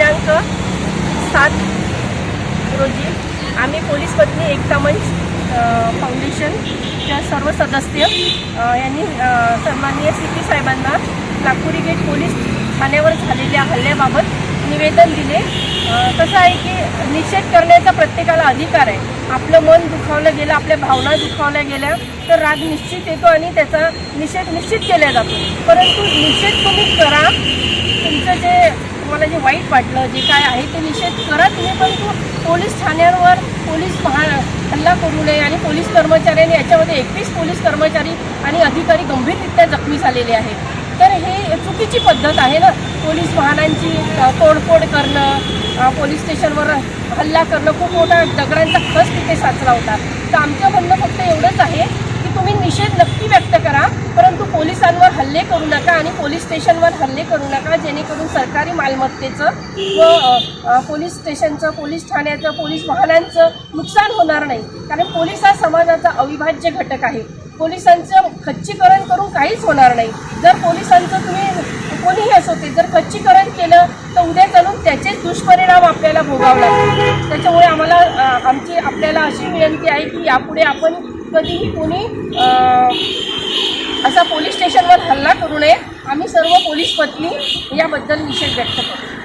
दिनांक सात रोजी आम्ही पोलीस पत्नी एकता मंच अ, फाउंडेशनच्या सर्व सदस्य यांनी सन्माननीय सी पी साहेबांना नागपुरी गेट पोलीस ठाण्यावर झालेल्या हल्ल्याबाबत निवेदन दिले. कसं आहे की निषेध करण्याचा प्रत्येकाला अधिकार आहे. आपलं मन दुखावलं गेलं आपल्या भावना दुखावल्या गेल्या तर राग निश्चित येतो आणि त्याचा निषेध निश्चित केला जातो. परंतु निषेध तुम्ही करा तुमचं जे तुम्हाला जे वाईट वाटलं जे काय आहे ते निषेध करा तुम्ही परंतु पोलीस ठाण्यांवर पोलीस महा हल्ला करू नये आणि पोलीस कर्मचाऱ्यांनी याच्यामध्ये एकवीस पोलीस कर्मचारी आणि अधिकारी गंभीररित्या जखमी झालेले आहेत. तर हे चुकीची पद्धत आहे ना पोलीस वाहनांची तोडफोड करणं पोलीस स्टेशनवर हल्ला करणं खूप मोठा दगडांचा खस तिथे साचला होता. तर आमचं म्हणणं फक्त एवढंच आहे की तुम्ही निषेध नक्की व्यक्त करा महिलांवर हल्ले करू नका आणि पोलीस स्टेशनवर हल्ले करू नका जेणेकरून सरकारी मालमत्तेचं व पोलीस स्टेशनचं पोलीस ठाण्याचं पोलीस वाहनांचं नुकसान होणार नाही. कारण पोलीस हा समाजाचा अविभाज्य घटक आहे. पोलिसांचं खच्चीकरण करून काहीच होणार नाही. जर पोलिसांचं तुम्ही कोणीही असो ते जर खच्चीकरण केलं तर उद्या चालून त्याचेच दुष्परिणाम आपल्याला भोगावे त्याच्यामुळे आम्हाला आमची आपल्याला अशी विनंती आहे की यापुढे आपण कधीही कोणी असा पोलीस स्टेशनवर हल्ला करू नये. आम्ही सर्व पोलीस पत्नी याबद्दल निषेध व्यक्त करू